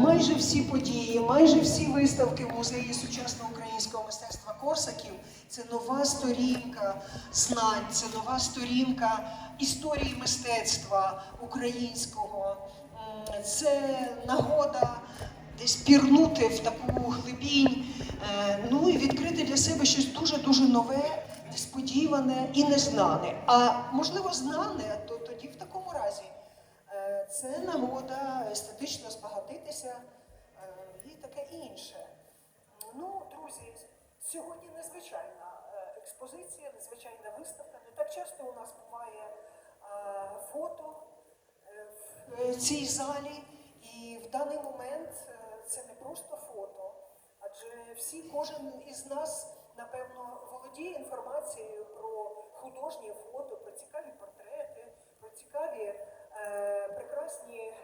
Майже всі події, майже всі виставки в музеї сучасного українського мистецтва Корсаків це нова сторінка знань, це нова сторінка історії мистецтва українського. Це нагода десь пірнути в таку глибінь, е, ну і відкрити для себе щось дуже дуже нове, несподіване і незнане. А можливо, знане, то тоді в такому разі. Е, Це нагода естетично збагатитися е, і таке інше. Ну, друзі, сьогодні незвичайна е, експозиція, незвичайна виставка. Не так часто у нас буває е, фото в цій залі. І в даний момент це не просто фото, адже всі, кожен із нас, напевно, володіє інформацією про художнє фото, про цікаві портрети, про цікаві прекрасні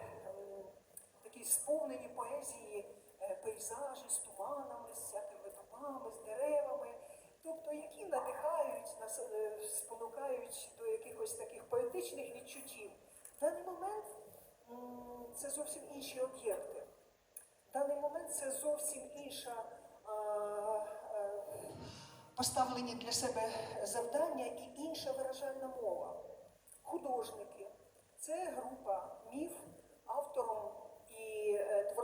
такі сповнені поезії е, пейзажі з туманами, з всякими дубами, з деревами, тобто які надихають, нас е, спонукають до якихось таких поетичних відчуттів. В даний момент це зовсім інші об'єкти. В даний момент це зовсім інша поставлені для себе завдання і інша виражальна мова. Художники. Це група міф.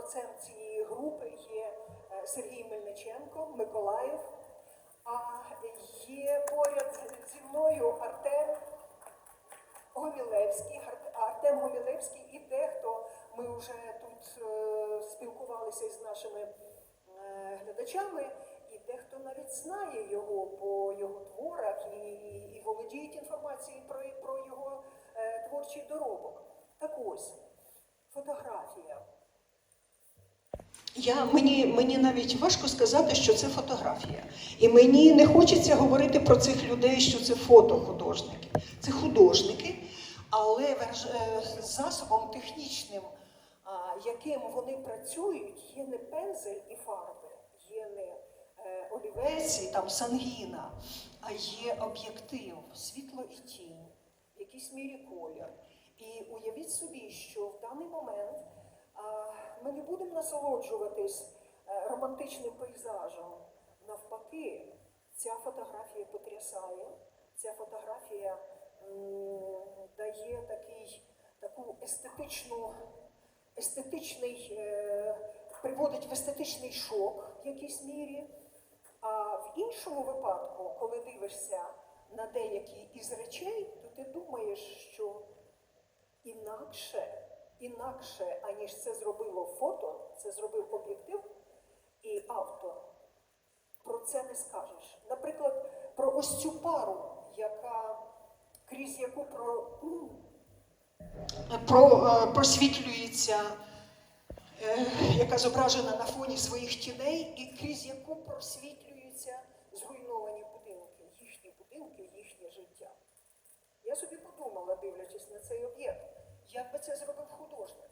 Творцем цієї групи є е, Сергій Мельниченко, Миколаїв. А є поряд зі мною Артем Гомілевський, Артем Гомілевський і дехто ми вже тут е, спілкувалися із нашими е, глядачами, і дехто навіть знає його по його творах і, і, володіють інформацією про, про його творчий доробок. Так ось, фотографія. Я, мені, мені навіть важко сказати, що це фотографія. І мені не хочеться говорити про цих людей, що це фотохудожники. Це художники, але е, засобом технічним, яким вони працюють, є не пензель і фарби, є не е, олівець і там сангіна, а є об'єктив, світло і тінь, в якійсь мірі колір. І уявіть собі, що в даний момент не будемо насолоджуватись е, романтичним пейзажем. Навпаки, ця фотографія потрясає, ця фотографія дає такий, таку естетичну, естетичний, е, приводить в естетичний шок в якійсь мірі. А в іншому випадку, коли дивишся на деякі із речей, то ти думаєш, що інакше, інакше, аніж це зробило фото, це зробив об'єктив і автор. Про це не скажеш. Наприклад, про ось цю пару, яка крізь яку про, про, е, просвітлюється, е, яка зображена на фоні своїх тіней, і крізь яку просвітлюються зруйновані будинки, їхні будинки, їхнє життя. Я собі подумала, дивлячись на цей об'єкт, як би це зробив художник.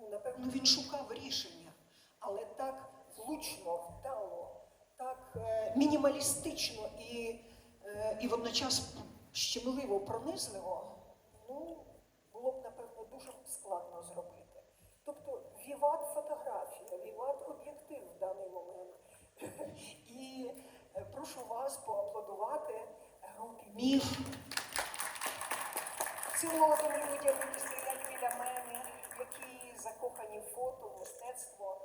Ну, напевно, він шукав рішення, але так влучно, вдало, так е, мінімалістично і, е, і водночас щемливо, пронизливо, ну, було б, напевно, дуже складно зробити. Тобто віват фотографія, віват об'єктив в даний момент. І е, прошу вас поаплодувати групі міф. Молодим людям, біля мене, які закохані фото, мистецтво,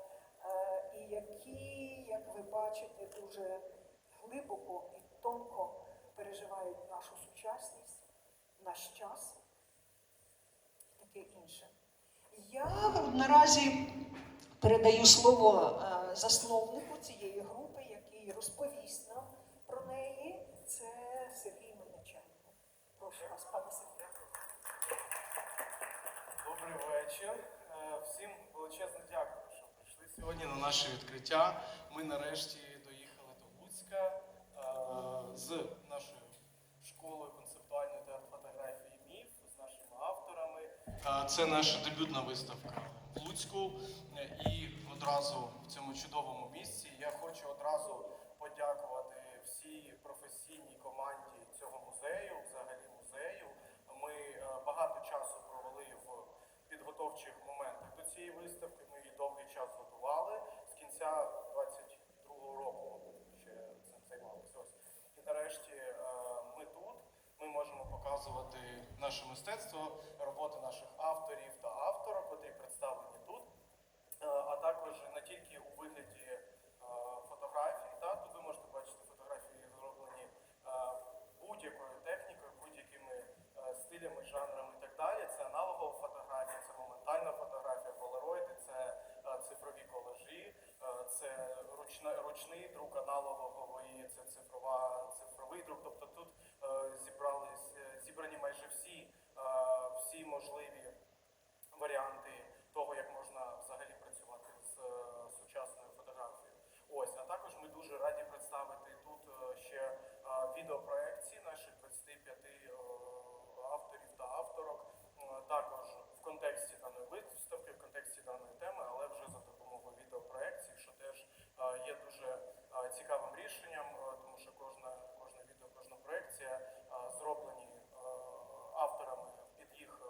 е, і які, як ви бачите, дуже глибоко і тонко переживають нашу сучасність, наш час і таке інше. Я наразі передаю слово е, засновнику цієї групи, який розповість нам про неї. Це Сергій Мельниченко. Прошу вас, пане Сергію. Добрий. Е, Всім величезне дякую, що прийшли сьогодні на наше відкриття. Ми нарешті доїхали до Луцька е, з нашою школою концептуальної та фотографії МІФ, з нашими авторами. Е, Це наша дебютна виставка в Луцьку. І одразу в цьому чудовому місці я хочу одразу подякувати підготовчих моментах до цієї виставки. Ми її довгий час готували. З кінця 22-го року ще цим займалися. Ось. І нарешті е, ми тут ми можемо показувати наше мистецтво, роботи наших авторів. Ручний друк аналоговий, це цифрова, цифровий друк. Тобто тут е, зібрались, е, зібрані майже всі, е, всі можливі варіанти того, як можна взагалі працювати з е, сучасною фотографією. Ось, а також ми дуже раді представити тут е, ще е, відеопроекції наших 25 е, авторів та авторок, е, також в контексті даної виставки, в контексті даної теми, але вже за допомогою відеопроекцій, що теж е, є дуже е, цікавим рішенням, е, тому що кожна, кожне відео, кожна проекція е, зроблені е, авторами під їх е,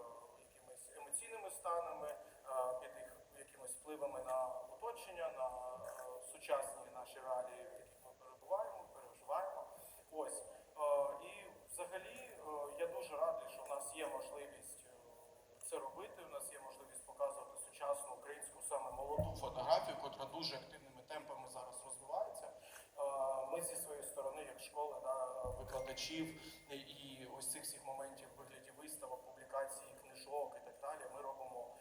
якимись емоційними станами, е, під їх якимись впливами на оточення, на е, сучасні наші реалії, в яких ми перебуваємо, переживаємо. Ось Е, і взагалі е, я дуже радий, що в нас є можливість це робити. У нас є можливість показувати сучасну українську саме молоду фотографію, котра дуже активними темпами зараз розвивається. Ми зі своєї сторони, як школа, да, викладачів і ось цих всіх моментів вигляді виставок, публікацій, книжок і так далі. Ми робимо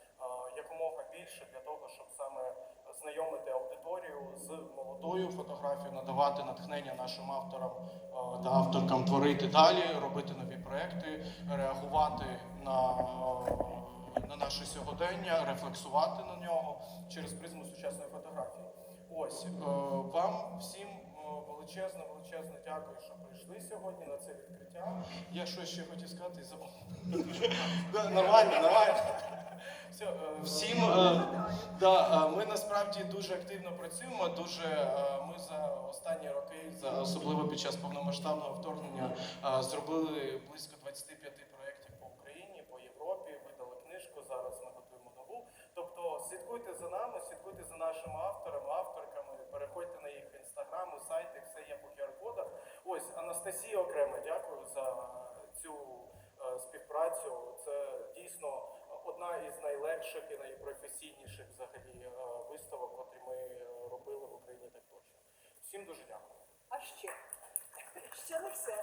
якомога більше для того, щоб саме знайомити аудиторію з молодою фотографією, надавати натхнення нашим авторам е, та авторкам творити далі, робити нові проекти, реагувати на, е, на наше сьогодення, рефлексувати на нього через призму сучасної фотографії. Ось е, вам всім е, величезне, величезне дякую, що прийшли сьогодні на це відкриття. Я щось ще хотів сказати і забув. Нормально, нормально. Все, е, всім е, да, е, ми насправді дуже активно працюємо. Дуже ми за останні роки, особливо під час повномасштабного вторгнення, зробили близько 25 проєктів по Україні, по Європі. Видали книжку. Зараз ми готуємо нову. Тобто слідкуйте за нами, слідкуйте за нашими авторами, авторками, переходьте на їх інстаграми, сайти, все є по QR-кодах. Ось Анастасії окремо дякую за цю е, співпрацю. Це дійсно одна із найлегших і найпрофесійніших взагалі е, виставок, котрі ми е, робили в Україні так точно. Всім дуже дякую. А ще, ще не все.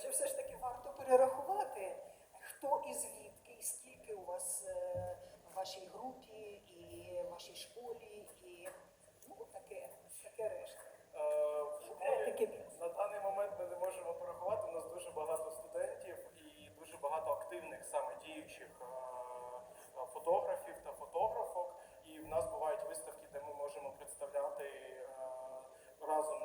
Ще все ж таки варто перерахувати, хто і звідки, і скільки у вас в вашій групі, і в вашій школі, і ну, таке, таке решта. Е, в школі Конкретики більше. на даний момент ми не можемо порахувати. У нас дуже багато студентів і дуже багато активних саме діючих е, е, фотографів та фотографок. І в нас бувають виставки, де ми можемо представляти е, разом,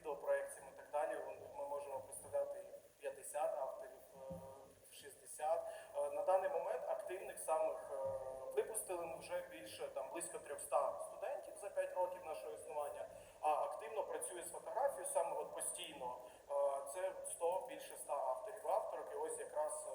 наприклад, відеопроекціями і так далі. Ми можемо представляти 50 авторів, е, 60. Е, На даний момент активних самих е, випустили ми вже більше там близько 300 студентів за 5 років нашого існування. А активно працює з фотографією саме от постійно. Е, Це 100, більше 100 авторів авторок. І ось якраз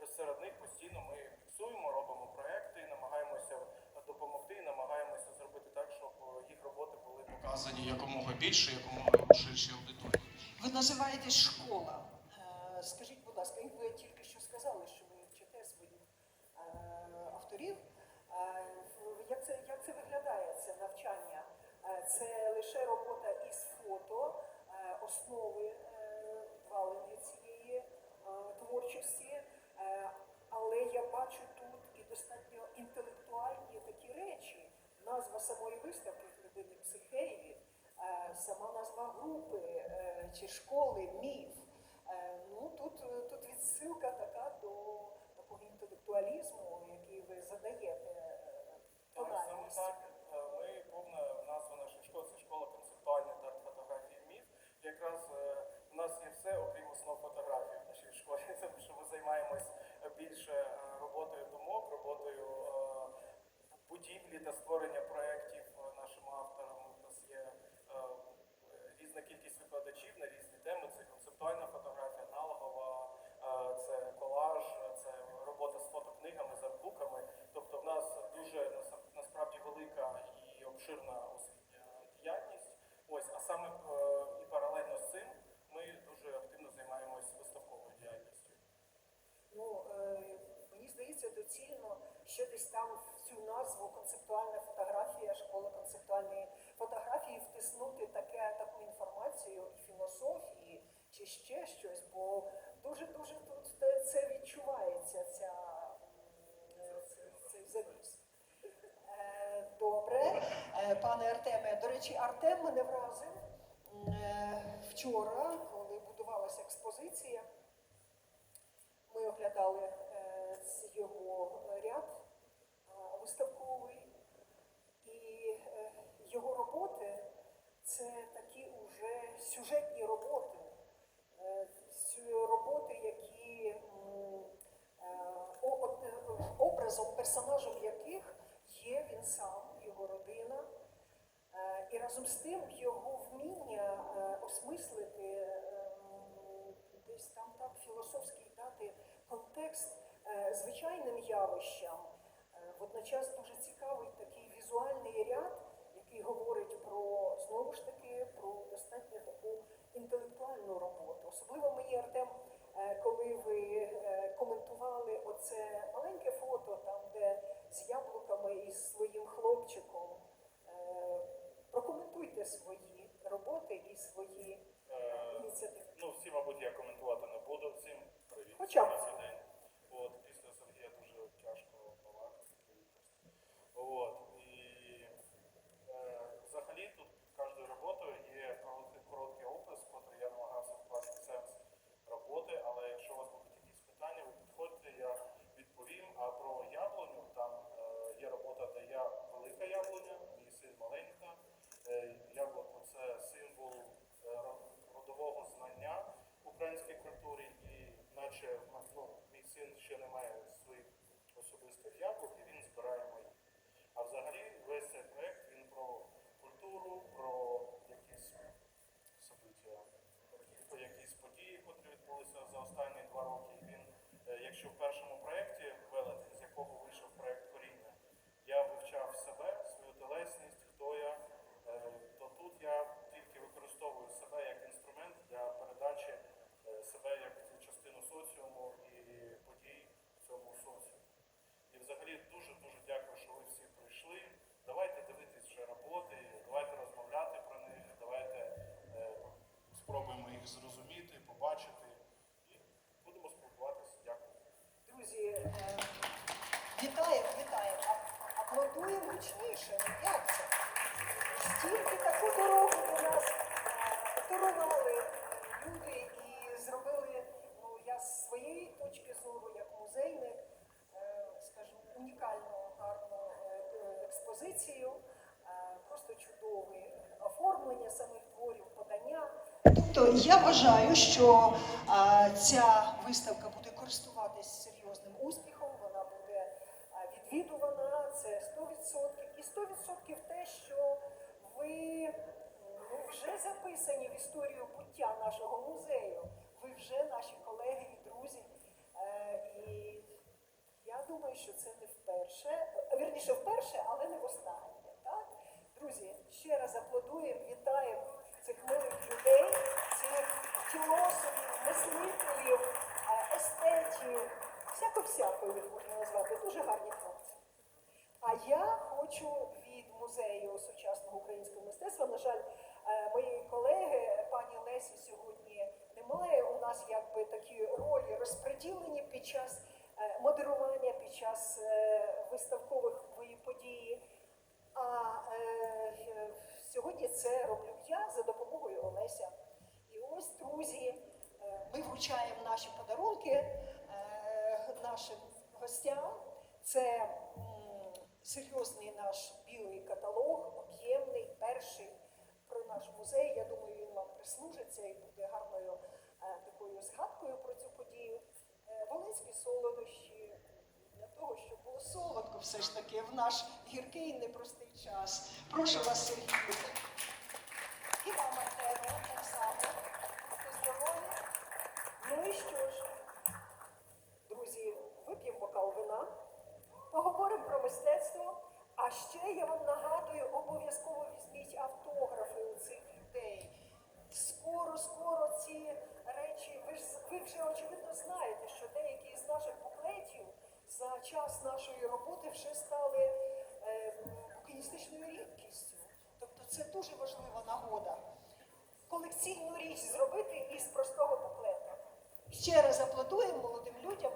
е, серед них постійно ми фіксуємо, робимо проекти, намагаємося допомогти, і намагаємося зробити так, щоб е, їх роботи були показані якомога більше, якомога ширшій аудиторії. Ви називаєтесь школа. Е, Скажіть, будь ласка, і ви тільки що сказали, що ви вчите своїх е, авторів. Е, Як це, як це виглядає, це навчання? Це лише робота із фото, основи валення цієї творчості. Але я бачу тут і достатньо інтелектуальні такі речі. Назва самої виставки сама назва групи е, чи школи, міф. Е, Ну, тут, тут відсилка така до такого інтелектуалізму, який ви задаєте е, Так, саме тональність. так. Е, Ми повна назва нашої школи це школа концептуальної та фотографії міф. Якраз е, у нас є все, окрім основ фотографії в нашій школі, тому що ми займаємось більше е, роботою думок, роботою е, будівлі та створення проєктів е, нашим авторам. У нас є е, різна кількість викладачів на різні теми. Це концептуальна фотографія, аналогова, е, це колаж, е, це робота з фотокнигами, з артбуками. Тобто в нас дуже наса- насправді велика і обширна освітня діяльність. Ось, а саме е, і паралельно з цим ми дуже активно займаємось виставковою діяльністю. Доцільно ще десь там в цю назву концептуальна фотографія, школа концептуальної фотографії втиснути таке, таку інформацію і філософії чи ще щось, бо дуже-дуже тут це відчувається, ця, цей- цей завіс. Е, Добре, Е, пане Артеме. До речі, Артем мене вразив е, вчора, коли будувалася експозиція. Ми оглядали е, ц- його ряд е, виставковий, і е, його роботи це такі уже сюжетні роботи, Е, роботи, які е, е, образом, персонажем яких є він сам, його родина. І разом з тим його вміння осмислити, десь там так філософський дати контекст звичайним явищам. Водночас дуже цікавий такий візуальний ряд, який говорить про знову ж таки про достатньо таку інтелектуальну роботу. Особливо мені Артем, е, коли ви е, коментували оце маленьке фото, там де з яблуками і з своїм хлопчиком. Е, Прокоментуйте свої роботи і свої Е, ініціативи. Ну, всі, мабуть, я коментувати не буду. Всім привіт. Хоча б. на цей день. От, після Сергія дуже тяжко балакати. От, і е, взагалі тут кожною роботою є короткий, короткий опис, котрий я намагався вкласти в сенс роботи, але якщо у вас будуть якісь питання, ви підходьте, я відповім. А про яблуню там е, є робота, де я велика яблуня, мій син маленька. Е, Яблуко це символ е, ро- родового знання в українській культурі, і наче ну, мій син ще не має своїх особистих яблук, і він збирає мої. А взагалі весь цей проект він про культуру, про якісь собиття, про якісь події, котрі відбулися за останні два роки. І він, е, якщо в першому проєкті велетень, з якого вийшов проєкт коріння, я вивчав себе, свою телесність, хто я, е, то тут я тільки використовую себе як інструмент для передачі е, себе як частину соціуму і подій в цьому соціумі. І взагалі дуже-дуже дякую, що ви всі прийшли. Давайте дивитись вже роботи, давайте розмовляти про них, давайте е, спробуємо їх зрозуміти, побачити і будемо спілкуватися. Дякую. Друзі, е, вітаємо, вітаємо. А- гучніше. Як це? Стільки таку дорогу до нас дарували люди і зробили, ну я з своєї точки зору, як музейник, е, скажімо, унікальну гарну е, експозицію, е, просто чудове оформлення самих творів, подання. Тобто я вважаю, що ця виставка буде користуватись серйозним успіхом, вона буде а, відвідувана, це 100%. І 100% те, що ви ну, вже записані в історію буття нашого музею. Ви вже наші колеги і друзі. Е, І я думаю, що це не вперше, вірніше вперше, але не востаннє. Так? Друзі, ще раз аплодуємо, вітаємо цих милих людей, цих філософів, мислителів, е, естетів, всяко-всяко їх можна назвати, дуже гарні хлопці. А я хочу від музею сучасного українського мистецтва, на жаль, е, моєї колеги пані Лесі сьогодні немає. У нас якби такі ролі розподілені під час е, модерування, під час е, виставкових подій. А е, е, сьогодні це роблю я за допомогою Олеся. І ось, друзі, е, Ми вручаємо наші подарунки е, нашим гостям. Це серйозний наш білий каталог, об'ємний, перший про наш музей. Я думаю, він вам прислужиться і буде гарною е, такою згадкою про цю подію. Волинські солодощі для того, щоб було. Солодко все ж таки в наш гіркий непростий час. Прошу вас, Сергію. І вам, так само. Будьте здорові. Ну і що ж, друзі, вип'ємо бокал вина, поговоримо про мистецтво. А ще я вам нагадую, обов'язково візьміть автографи у цих людей. Скоро, скоро ці речі, ви ж ви вже очевидно знаєте, що деякі з наших буклетів за час нашої роботи вже стали е, букіністичною рідкістю. Це дуже важлива нагода. Колекційну річ зробити із простого буклета. Ще раз аплодуємо молодим людям.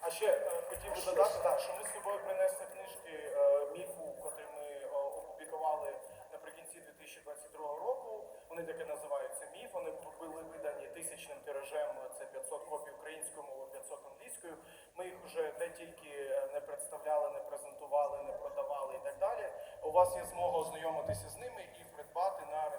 А ще е, хотів би додати, да, що ми з собою принесли книжки е, міфу, котрі ми е, опублікували наприкінці 2022 року. Вони таки називаються міф. Вони були видані тисячним тиражем. Це 500 копій українською мовою, 500 англійською. Ми їх вже не тільки не представляли, не презентували, не продавали і так далі у вас є змога ознайомитися з ними і придбати на